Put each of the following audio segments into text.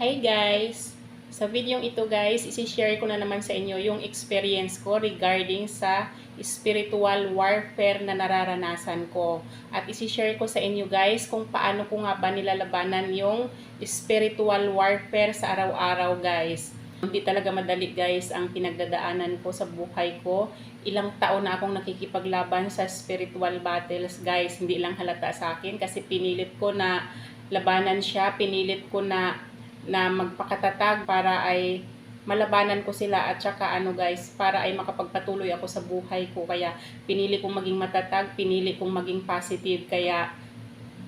Hi guys! Sa video ito guys, isi-share ko na naman sa inyo yung experience ko regarding sa spiritual warfare na nararanasan ko. At isi-share ko sa inyo guys kung paano ko nga ba nilalabanan yung spiritual warfare sa araw-araw guys. Hindi talaga madali guys ang pinagdadaanan ko sa buhay ko. Ilang taon na akong nakikipaglaban sa spiritual battles guys. Hindi lang halata sa akin kasi pinilit ko na labanan siya. Pinilit ko na na magpakatatag para ay malabanan ko sila at saka ano guys, para ay makapagpatuloy ako sa buhay ko. Kaya pinili kong maging matatag, pinili kong maging positive. Kaya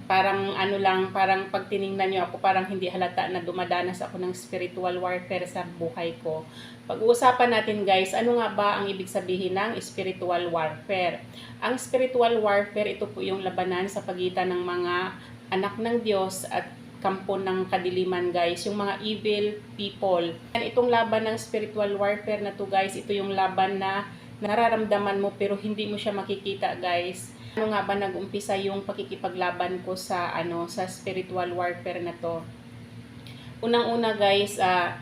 parang ano lang, parang pag tiningnan nyo ako, parang hindi halata na dumadanas ako ng spiritual warfare sa buhay ko. Pag-uusapan natin guys, ano nga ba ang ibig sabihin ng spiritual warfare? Ang spiritual warfare, ito po yung labanan sa pagitan ng mga anak ng Diyos at kampo ng kadiliman guys, yung mga evil people. And itong laban ng spiritual warfare na to guys, ito yung laban na nararamdaman mo pero hindi mo siya makikita guys. Ano nga ba nag-umpisa yung pakikipaglaban ko sa ano sa spiritual warfare na to? Unang-una guys, ah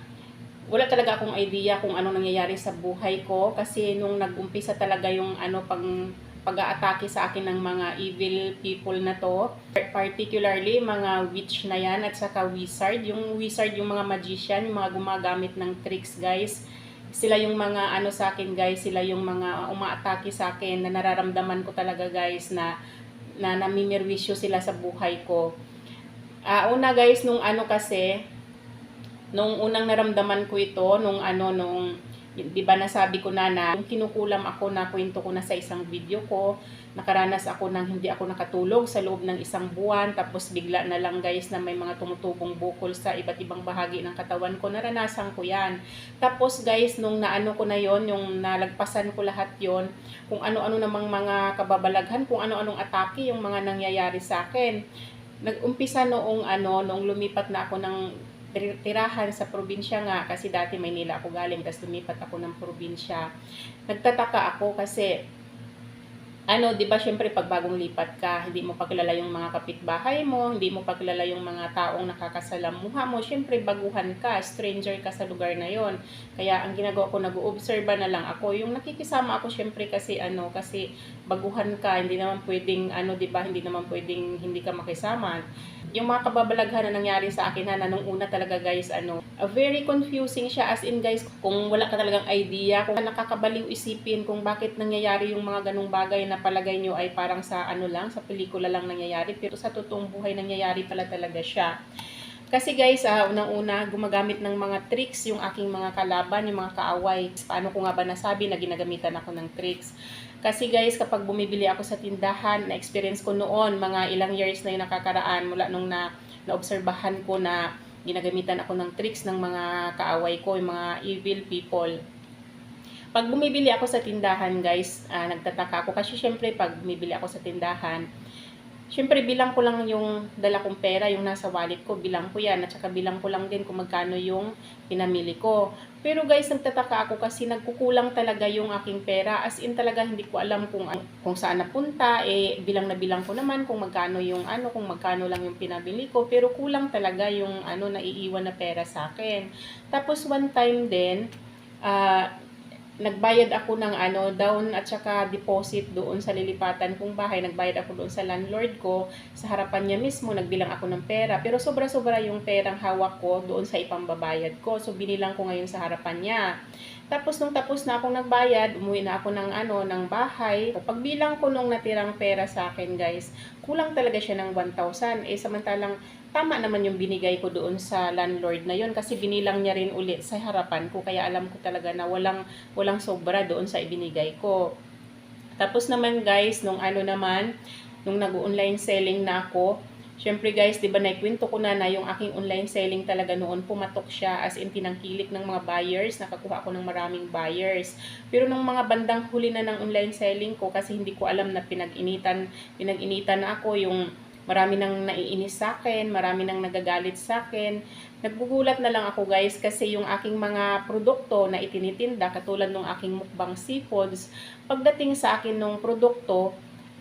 wala talaga akong idea kung ano nangyayari sa buhay ko kasi nung nag-umpisa talaga yung ano pang pag-aatake sa akin ng mga evil people na to. Particularly, mga witch na yan at saka wizard. Yung wizard, yung mga magician, yung mga gumagamit ng tricks, guys. Sila yung mga ano sa akin, guys. Sila yung mga umaatake sa akin na nararamdaman ko talaga, guys, na na namimirwisyo sila sa buhay ko. Uh, una, guys, nung ano kasi, nung unang naramdaman ko ito, nung ano, nung di ba nasabi ko na na yung kinukulam ako na kwento ko na sa isang video ko, nakaranas ako ng hindi ako nakatulog sa loob ng isang buwan, tapos bigla na lang guys na may mga tumutubong bukol sa iba't ibang bahagi ng katawan ko, naranasan ko yan. Tapos guys, nung naano ko na yon yung nalagpasan ko lahat yon kung ano-ano namang mga kababalaghan, kung ano-anong atake yung mga nangyayari sa akin. Nag-umpisa noong ano, noong lumipat na ako ng tirahan sa probinsya nga kasi dati Maynila ako galing tapos lumipat ako ng probinsya. Nagtataka ako kasi ano, 'di ba, syempre pag bagong lipat ka, hindi mo pa kilala yung mga kapitbahay mo, hindi mo pa kilala yung mga taong nakakasalamuha mo, syempre baguhan ka, stranger ka sa lugar na 'yon. Kaya ang ginagawa ko, nag-oobserve na lang ako. Yung nakikisama ako syempre kasi ano, kasi baguhan ka, hindi naman pwedeng ano, 'di ba, hindi naman pwedeng hindi ka makisama yung mga kababalaghan na nangyari sa akin na nung una talaga guys, ano, uh, very confusing siya as in guys, kung wala ka talagang idea, kung nakakabaliw isipin kung bakit nangyayari yung mga ganong bagay na palagay nyo ay parang sa ano lang, sa pelikula lang nangyayari, pero sa totoong buhay nangyayari pala talaga siya. Kasi guys, uh, unang-una, gumagamit ng mga tricks yung aking mga kalaban, yung mga kaaway. Paano ko nga ba nasabi na ginagamitan ako ng tricks? Kasi guys, kapag bumibili ako sa tindahan, na-experience ko noon, mga ilang years na yung nakakaraan, mula nung na, naobserbahan ko na ginagamitan ako ng tricks ng mga kaaway ko, yung mga evil people. Pag bumibili ako sa tindahan, guys, uh, nagtataka ako. Kasi syempre, pag bumibili ako sa tindahan, Siyempre, bilang ko lang yung dala kong pera, yung nasa wallet ko, bilang ko yan. At saka bilang ko lang din kung magkano yung pinamili ko. Pero guys, nagtataka ako kasi nagkukulang talaga yung aking pera. As in talaga, hindi ko alam kung, kung saan napunta. Eh, bilang na bilang ko naman kung magkano yung ano, kung magkano lang yung pinabili ko. Pero kulang talaga yung ano, naiiwan na pera sa akin. Tapos one time din, ah, uh, nagbayad ako ng ano, down at saka deposit doon sa lilipatan kong bahay. Nagbayad ako doon sa landlord ko. Sa harapan niya mismo, nagbilang ako ng pera. Pero sobra-sobra yung perang hawak ko doon sa ipambabayad ko. So, binilang ko ngayon sa harapan niya. Tapos, nung tapos na akong nagbayad, umuwi na ako ng ano, ng bahay. Pagbilang ko nung natirang pera sa akin, guys, kulang talaga siya ng 1,000. Eh, samantalang tama naman yung binigay ko doon sa landlord na yon kasi binilang niya rin ulit sa harapan ko kaya alam ko talaga na walang walang sobra doon sa ibinigay ko. Tapos naman guys, nung ano naman, nung nag-online selling na ako, syempre guys, 'di ba naikwento ko na na yung aking online selling talaga noon pumatok siya as in tinangkilik ng mga buyers, nakakuha ako ng maraming buyers. Pero nung mga bandang huli na ng online selling ko kasi hindi ko alam na pinag-initan, pinag-initan na ako yung Marami nang naiinis sa akin, marami nang nagagalit sa akin. Nagbugulat na lang ako guys kasi yung aking mga produkto na itinitinda katulad ng aking mukbang seafoods, pagdating sa akin ng produkto,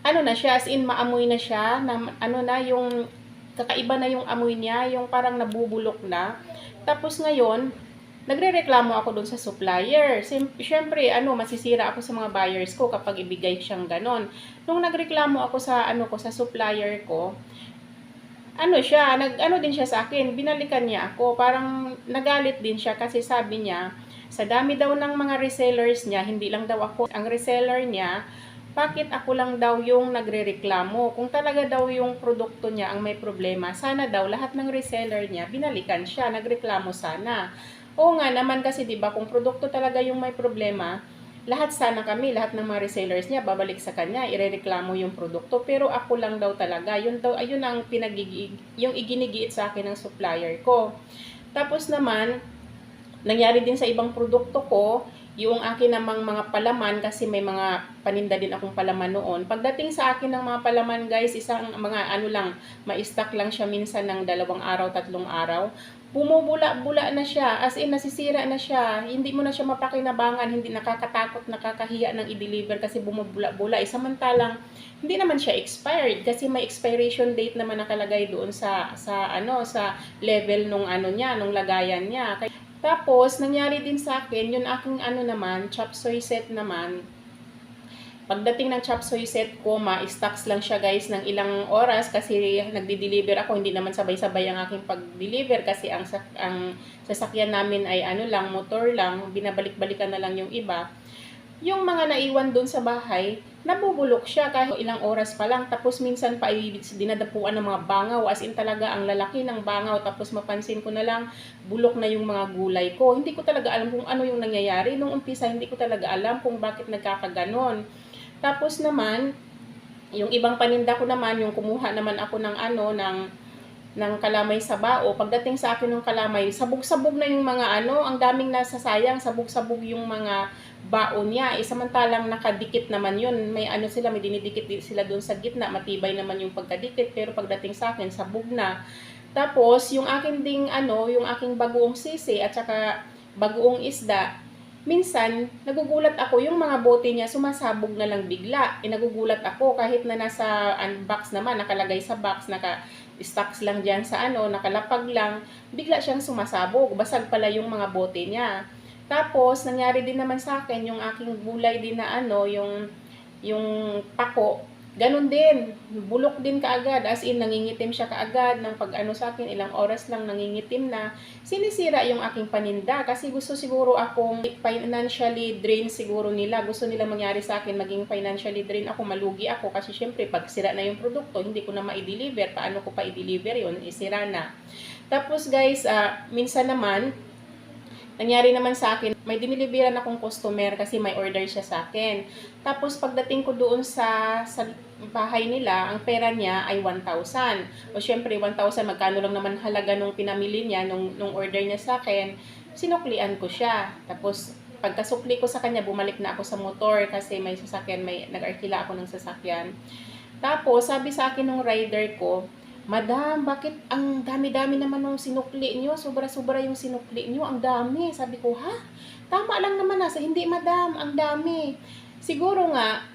ano na siya, as in maamoy na siya, na, ano na yung kakaiba na yung amoy niya, yung parang nabubulok na. Tapos ngayon, nagrereklamo ako dun sa supplier. Siyempre, ano, masisira ako sa mga buyers ko kapag ibigay siyang ganon. Nung nagreklamo ako sa ano ko sa supplier ko, ano siya, nag ano din siya sa akin, binalikan niya ako. Parang nagalit din siya kasi sabi niya, sa dami daw ng mga resellers niya, hindi lang daw ako ang reseller niya, bakit ako lang daw yung nagrereklamo? Kung talaga daw yung produkto niya ang may problema, sana daw lahat ng reseller niya binalikan siya, nagreklamo sana. Oo nga naman kasi 'di ba kung produkto talaga yung may problema, lahat sana kami, lahat ng mga resellers niya babalik sa kanya, irereklamo yung produkto. Pero ako lang daw talaga, yun daw ayun ang pinagigi yung iginigiit sa akin ng supplier ko. Tapos naman nangyari din sa ibang produkto ko, yung akin namang mga palaman kasi may mga paninda din akong palaman noon. Pagdating sa akin ng mga palaman guys, isang mga ano lang, ma-stock lang siya minsan ng dalawang araw, tatlong araw. Bumubula-bula na siya, as in nasisira na siya. Hindi mo na siya mapakinabangan, hindi nakakatakot, nakakahiya ng i-deliver kasi bumubula-bula. Eh, samantalang hindi naman siya expired kasi may expiration date naman nakalagay doon sa sa ano sa level nung ano niya, nung lagayan niya. Tapos, nangyari din sa akin, yung aking ano naman, chop soy set naman, pagdating ng chop soy set ko, ma-stocks lang siya guys ng ilang oras kasi nagdi-deliver ako, hindi naman sabay-sabay ang aking pag-deliver kasi ang, ang sasakyan namin ay ano lang, motor lang, binabalik-balikan na lang yung iba. Yung mga naiwan doon sa bahay, nabubulok siya kahit ilang oras pa lang. Tapos minsan pa ay dinadapuan ng mga bangaw. As in talaga ang lalaki ng bangaw. Tapos mapansin ko na lang, bulok na yung mga gulay ko. Hindi ko talaga alam kung ano yung nangyayari. Nung umpisa, hindi ko talaga alam kung bakit nagkakaganon. Tapos naman, yung ibang paninda ko naman, yung kumuha naman ako ng ano, ng ng kalamay sa bao. Pagdating sa akin ng kalamay, sabog-sabog na yung mga ano, ang daming nasasayang, sabog-sabog yung mga bao niya. Eh, samantalang nakadikit naman yun. May ano sila, may dinidikit din sila doon sa gitna. Matibay naman yung pagkadikit. Pero pagdating sa akin, sabog na. Tapos, yung akin ding ano, yung aking bagoong sisi at saka bagoong isda, minsan, nagugulat ako, yung mga bote niya, sumasabog na lang bigla. E, nagugulat ako, kahit na nasa unbox naman, nakalagay sa box, naka stocks lang dyan sa ano, nakalapag lang, bigla siyang sumasabog. Basag pala yung mga bote niya. Tapos, nangyari din naman sa akin, yung aking gulay din na ano, yung, yung pako, ganun din, bulok din kaagad, as in, nangingitim siya kaagad, ng pag ano sa akin, ilang oras lang nangingitim na, sinisira yung aking paninda, kasi gusto siguro akong financially drain siguro nila, gusto nila mangyari sa akin, maging financially drain ako, malugi ako, kasi syempre, pag sira na yung produkto, hindi ko na ma-deliver, paano ko pa i-deliver yun, isira na. Tapos guys, ah, minsan naman, Nangyari naman sa akin, may diniliberan akong customer kasi may order siya sa akin. Tapos pagdating ko doon sa, sa bahay nila, ang pera niya ay 1,000. O syempre, 1,000, magkano lang naman halaga nung pinamili niya, nung, nung order niya sa akin, sinuklian ko siya. Tapos pagkasukli ko sa kanya, bumalik na ako sa motor kasi may sasakyan, may nag-arkila ako ng sasakyan. Tapos, sabi sa akin ng rider ko, Madam, bakit ang dami-dami naman ng sinukli niyo? Sobra-sobra yung sinukli niyo. Ang dami. Sabi ko, ha? Tama lang naman nasa. Hindi, madam. Ang dami. Siguro nga,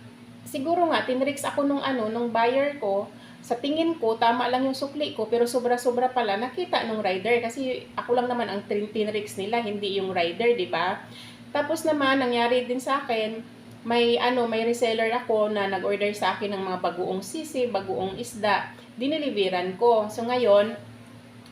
siguro nga, tinrix ako nung ano, nung buyer ko. Sa tingin ko, tama lang yung sukli ko, pero sobra-sobra pala nakita nung rider. Kasi ako lang naman ang tin- tinrix nila, hindi yung rider, di ba? Tapos naman, nangyari din sa akin, may ano, may reseller ako na nag-order sa akin ng mga bagoong sisi, bagoong isda diniliveran ko. So ngayon,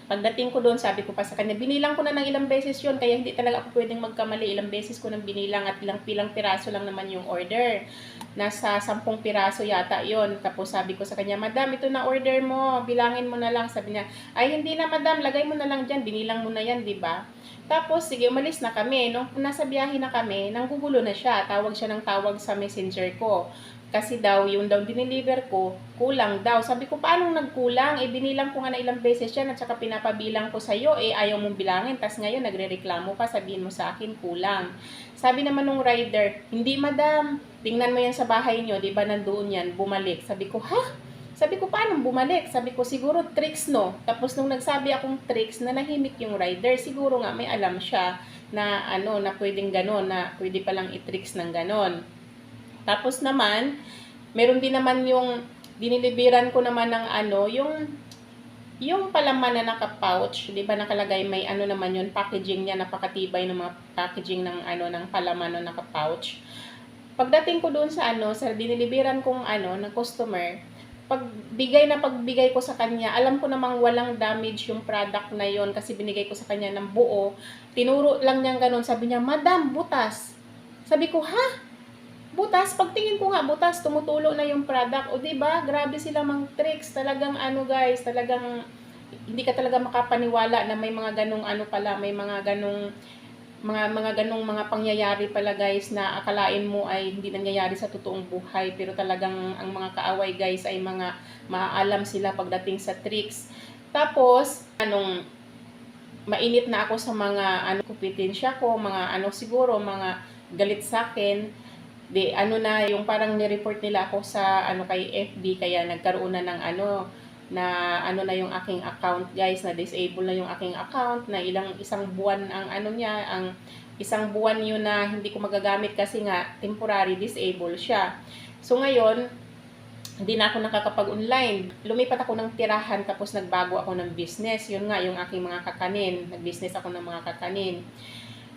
pagdating ko doon, sabi ko pa sa kanya, binilang ko na ng ilang beses yon kaya hindi talaga ako pwedeng magkamali. Ilang beses ko nang binilang at ilang pilang piraso lang naman yung order. Nasa sampung piraso yata yon Tapos sabi ko sa kanya, Madam, ito na order mo, bilangin mo na lang. Sabi niya, ay hindi na Madam, lagay mo na lang dyan, binilang mo na yan, di ba? Tapos, sige, umalis na kami. Nung nasa biyahe na kami, nanggugulo na siya. Tawag siya ng tawag sa messenger ko. Kasi daw, yung daw diniliver ko, kulang daw. Sabi ko, paano nagkulang? Eh, binilang ko nga na ilang beses yan at saka pinapabilang ko sa'yo, eh, ayaw mong bilangin. Tapos ngayon, nagre-reklamo ka, sabihin mo sa akin, kulang. Sabi naman nung rider, hindi madam, tingnan mo yan sa bahay nyo, di ba nandoon yan, bumalik. Sabi ko, ha? Sabi ko, paano bumalik? Sabi ko, siguro tricks, no? Tapos nung nagsabi akong tricks, na nahimik yung rider, siguro nga may alam siya na ano, na pwedeng ganon, na pwede palang i-tricks ng ganon. Tapos naman, meron din naman yung diniliberan ko naman ng ano, yung yung palaman na naka-pouch, 'di ba nakalagay may ano naman yun, packaging niya napakatibay ng mga packaging ng ano ng palaman na naka-pouch. Pagdating ko doon sa ano, sa diniliberan kong ano ng customer, pagbigay na pagbigay ko sa kanya, alam ko namang walang damage yung product na yon kasi binigay ko sa kanya ng buo. Tinuro lang niya ganun, sabi niya, "Madam, butas." Sabi ko, "Ha? Butas, pagtingin ko nga butas, tumutulo na yung product. O ba? Grabe sila mang tricks. Talagang ano guys, talagang hindi ka talaga makapaniwala na may mga ganong ano pala, may mga ganong mga mga ganong mga pangyayari pala guys na akalain mo ay hindi nangyayari sa totoong buhay pero talagang ang mga kaaway guys ay mga maaalam sila pagdating sa tricks. Tapos anong mainit na ako sa mga ano kupitensya ko, mga ano siguro mga galit sa akin di ano na yung parang ni-report nila ako sa ano kay FB kaya nagkaroon na ng ano na ano na yung aking account guys na disable na yung aking account na ilang isang buwan ang ano niya ang isang buwan yun na hindi ko magagamit kasi nga temporary disable siya so ngayon hindi na ako nakakapag-online. Lumipat ako ng tirahan tapos nagbago ako ng business. Yun nga, yung aking mga kakanin. Nag-business ako ng mga kakanin.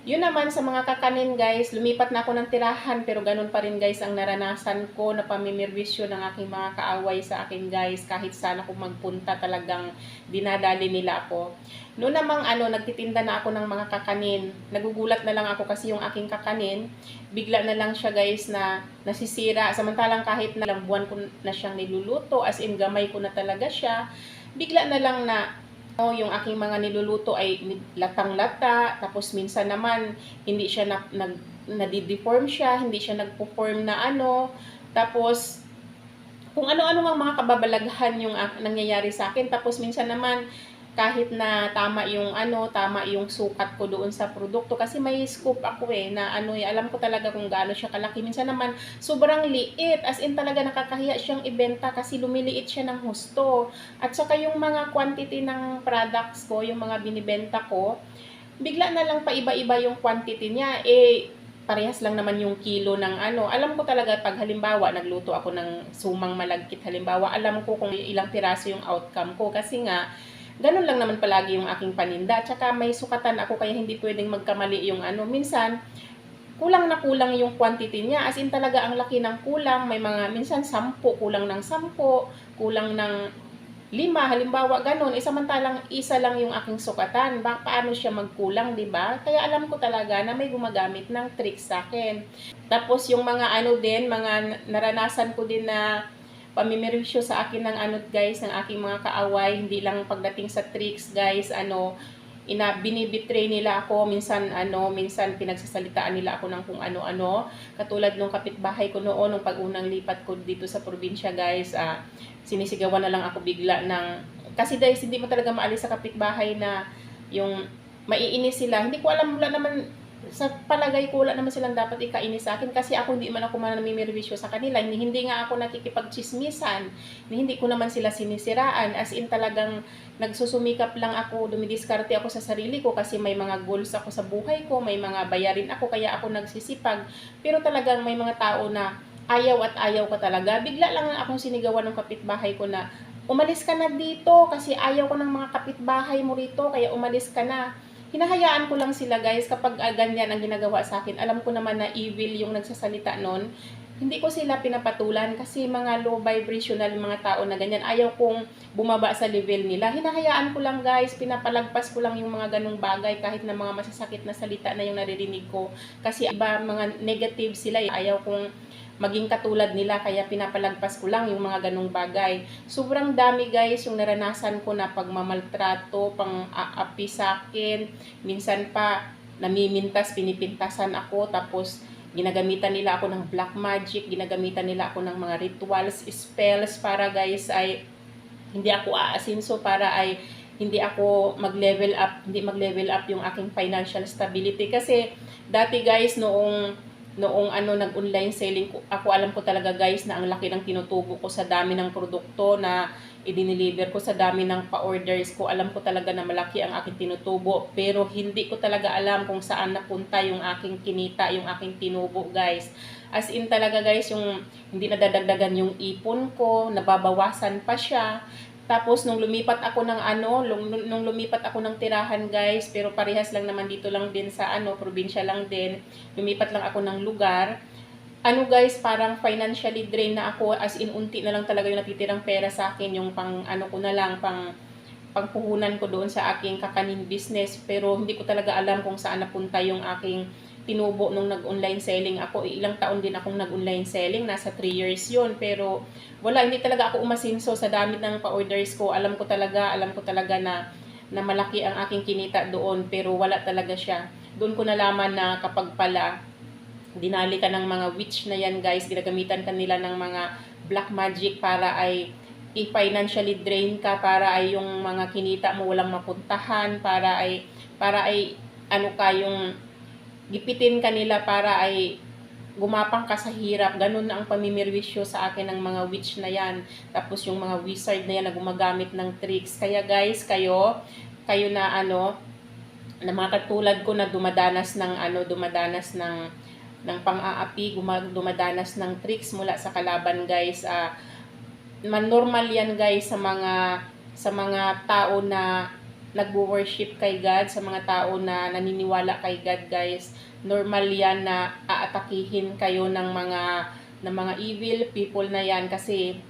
Yun naman sa mga kakanin guys, lumipat na ako ng tirahan pero ganun pa rin guys ang naranasan ko na pamimirwisyo ng aking mga kaaway sa akin guys kahit sana kung magpunta talagang dinadali nila ako. Noon namang ano, nagtitinda na ako ng mga kakanin. Nagugulat na lang ako kasi yung aking kakanin, bigla na lang siya guys na nasisira. Samantalang kahit na lang buwan ko na siyang niluluto, as in gamay ko na talaga siya, bigla na lang na Oh, yung aking mga niluluto ay latang-lata, tapos minsan naman hindi siya na, nag nadideform siya, hindi siya nagpo-form na ano. Tapos kung ano-ano ang mga kababalaghan yung uh, nangyayari sa akin. Tapos minsan naman kahit na tama yung ano, tama yung sukat ko doon sa produkto kasi may scoop ako eh na ano, eh, alam ko talaga kung gaano siya kalaki. Minsan naman sobrang liit as in talaga nakakahiya siyang ibenta kasi lumiliit siya ng husto. At saka yung mga quantity ng products ko, yung mga binibenta ko, bigla na lang pa iba-iba yung quantity niya. Eh parehas lang naman yung kilo ng ano. Alam ko talaga pag halimbawa nagluto ako ng sumang malagkit halimbawa, alam ko kung ilang piraso yung outcome ko kasi nga Ganun lang naman palagi yung aking paninda. Tsaka may sukatan ako kaya hindi pwedeng magkamali yung ano. Minsan, kulang na kulang yung quantity niya. As in talaga ang laki ng kulang. May mga, minsan sampo, kulang ng sampo, kulang ng lima, halimbawa ganun, eh samantalang isa lang yung aking sukatan, ba, paano siya magkulang, di ba? Kaya alam ko talaga na may gumagamit ng tricks sa akin. Tapos yung mga ano din, mga naranasan ko din na pamimirwisyo sa akin ng ano guys, ng aking mga kaaway, hindi lang pagdating sa tricks guys, ano, ina binibitray nila ako. Minsan ano minsan pinagsasalitaan nila ako ng kung ano-ano. Katulad nung kapitbahay ko noon nung pag-unang lipat ko dito sa probinsya guys ah, sinisigawan na lang ako bigla ng kasi guys hindi mo talaga maalis sa kapitbahay na yung maiinis sila. Hindi ko alam wala naman sa palagay ko wala naman silang dapat ikainis sa akin kasi ako hindi man ako manamimirwisyo sa kanila. Hindi, hindi nga ako nakikipagchismisan. Hindi ko naman sila sinisiraan. As in talagang nagsusumikap lang ako, dumidiskarte ako sa sarili ko kasi may mga goals ako sa buhay ko, may mga bayarin ako kaya ako nagsisipag. Pero talagang may mga tao na ayaw at ayaw ka talaga. Bigla lang akong sinigawan ng kapitbahay ko na umalis ka na dito kasi ayaw ko ng mga kapitbahay mo rito kaya umalis ka na hinahayaan ko lang sila guys kapag uh, ganyan ang ginagawa sa akin. Alam ko naman na evil yung nagsasalita nun. Hindi ko sila pinapatulan kasi mga low vibrational mga tao na ganyan. Ayaw kong bumaba sa level nila. Hinahayaan ko lang guys, pinapalagpas ko lang yung mga ganong bagay kahit na mga masasakit na salita na yung naririnig ko. Kasi iba mga negative sila. Eh. Ayaw kong maging katulad nila kaya pinapalagpas ko lang yung mga ganong bagay. Sobrang dami guys yung naranasan ko na pagmamaltrato, pang aapi sa akin, minsan pa namimintas, pinipintasan ako, tapos ginagamitan nila ako ng black magic, ginagamitan nila ako ng mga rituals, spells para guys ay hindi ako aasinso para ay hindi ako mag-level up, hindi mag-level up yung aking financial stability kasi dati guys noong noong ano nag-online selling ko, ako alam ko talaga guys na ang laki ng tinutubo ko sa dami ng produkto na i-deliver ko sa dami ng pa-orders ko. Alam ko talaga na malaki ang aking tinutubo pero hindi ko talaga alam kung saan napunta yung aking kinita, yung aking tinubo guys. As in talaga guys, yung hindi nadadagdagan yung ipon ko, nababawasan pa siya. Tapos nung lumipat ako ng ano, nung, lumipat ako ng tirahan guys, pero parehas lang naman dito lang din sa ano, probinsya lang din. Lumipat lang ako ng lugar. Ano guys, parang financially drained na ako as in unti na lang talaga yung natitirang pera sa akin, yung pang ano ko na lang, pang pangpuhunan ko doon sa aking kakanin business pero hindi ko talaga alam kung saan napunta yung aking tinubo nung nag-online selling ako. Ilang taon din akong nag-online selling, nasa 3 years yun. Pero wala, hindi talaga ako umasinso sa dami ng pa-orders ko. Alam ko talaga, alam ko talaga na na malaki ang aking kinita doon pero wala talaga siya. Doon ko nalaman na kapag pala dinali ka ng mga witch na yan guys, ginagamitan ka nila ng mga black magic para ay i-financially drain ka para ay yung mga kinita mo walang mapuntahan para ay para ay ano ka yung gipitin kanila para ay gumapang ka sa hirap. Ganun na ang pamimirwisyo sa akin ng mga witch na yan. Tapos yung mga wizard na yan na gumagamit ng tricks. Kaya guys, kayo, kayo na ano, na mga katulad ko na dumadanas ng ano, dumadanas ng ng pang-aapi, dumadanas ng tricks mula sa kalaban guys. Ah, man normal yan guys sa mga sa mga tao na nagwo-worship kay God, sa mga tao na naniniwala kay God, guys. Normal yan na aatakihin kayo ng mga ng mga evil people na yan kasi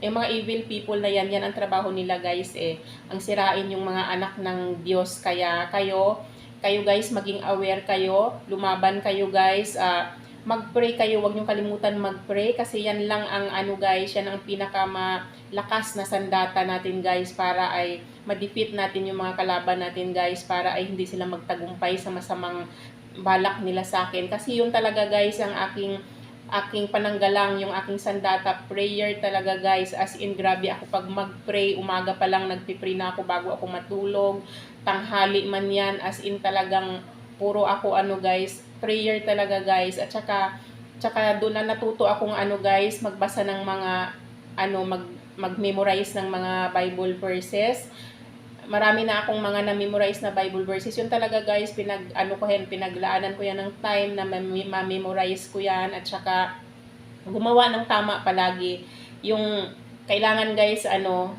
yung mga evil people na yan, yan ang trabaho nila guys eh. Ang sirain yung mga anak ng Diyos. Kaya kayo, kayo guys, maging aware kayo. Lumaban kayo guys. Uh, mag-pray kayo, huwag niyong kalimutan mag-pray kasi yan lang ang ano guys, yan ang pinakamalakas na sandata natin guys para ay ma-defeat natin yung mga kalaban natin guys para ay hindi sila magtagumpay sa masamang balak nila sa akin. Kasi yun talaga guys ang aking aking pananggalang, yung aking sandata, prayer talaga guys. As in, grabe ako pag mag-pray, umaga pa lang nagpipray na ako bago ako matulog. Tanghali man yan, as in talagang puro ako ano guys, prayer talaga guys. At saka, saka doon na natuto akong ano guys, magbasa ng mga, ano, mag, mag-memorize ng mga Bible verses. Marami na akong mga na-memorize na Bible verses. Yun talaga guys, pinag, ano ko yan, pinaglaanan ko yan ng time na ma-memorize ko yan. At saka, gumawa ng tama palagi. Yung, kailangan guys, ano,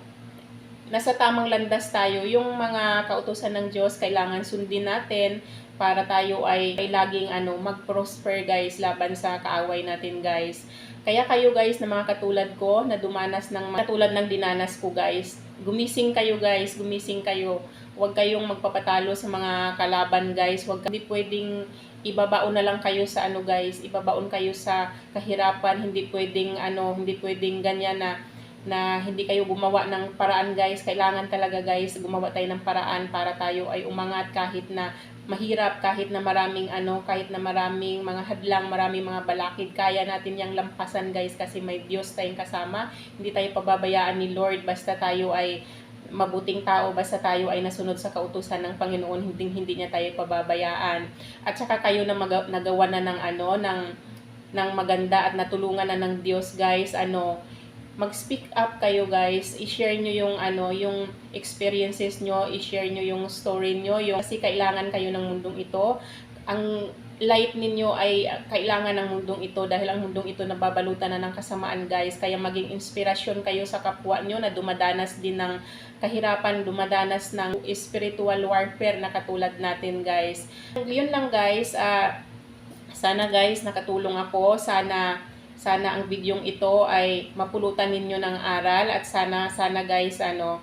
nasa tamang landas tayo. Yung mga kautusan ng Diyos, kailangan sundin natin para tayo ay, ay laging ano, mag-prosper guys laban sa kaaway natin guys. Kaya kayo guys na mga katulad ko na dumanas ng katulad ng dinanas ko guys. Gumising kayo guys, gumising kayo. Huwag kayong magpapatalo sa mga kalaban guys. Huwag hindi pwedeng ibabaon na lang kayo sa ano guys, ibabaon kayo sa kahirapan, hindi pwedeng ano, hindi pwedeng ganyan na na hindi kayo gumawa ng paraan guys. Kailangan talaga guys gumawa tayo ng paraan para tayo ay umangat kahit na mahirap, kahit na maraming ano, kahit na maraming mga hadlang, maraming mga balakid. Kaya natin yang lampasan guys kasi may Diyos tayong kasama. Hindi tayo pababayaan ni Lord basta tayo ay mabuting tao basta tayo ay nasunod sa kautusan ng Panginoon hindi hindi niya tayo pababayaan at saka kayo na mag- nagawa na ng ano ng ng maganda at natulungan na ng Diyos guys ano mag-speak up kayo guys, i-share nyo yung ano, yung experiences nyo, i-share nyo yung story nyo, yung kasi kailangan kayo ng mundong ito. Ang light ninyo ay kailangan ng mundong ito dahil ang mundong ito nababalutan na ng kasamaan guys. Kaya maging inspirasyon kayo sa kapwa nyo na dumadanas din ng kahirapan, dumadanas ng spiritual warfare na katulad natin guys. Yun lang guys, uh, sana guys nakatulong ako, sana sana ang bidyong ito ay mapulutan ninyo ng aral at sana sana guys ano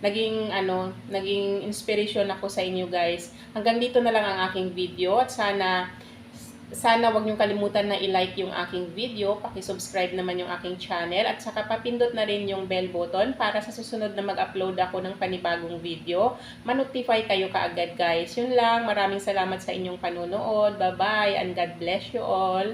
naging ano naging inspiration ako sa inyo guys. Hanggang dito na lang ang aking video at sana sana wag niyo kalimutan na i-like yung aking video, paki-subscribe naman yung aking channel at saka papindot na rin yung bell button para sa susunod na mag-upload ako ng panibagong video, ma-notify kayo kaagad guys. Yun lang, maraming salamat sa inyong panunood. Bye-bye and God bless you all.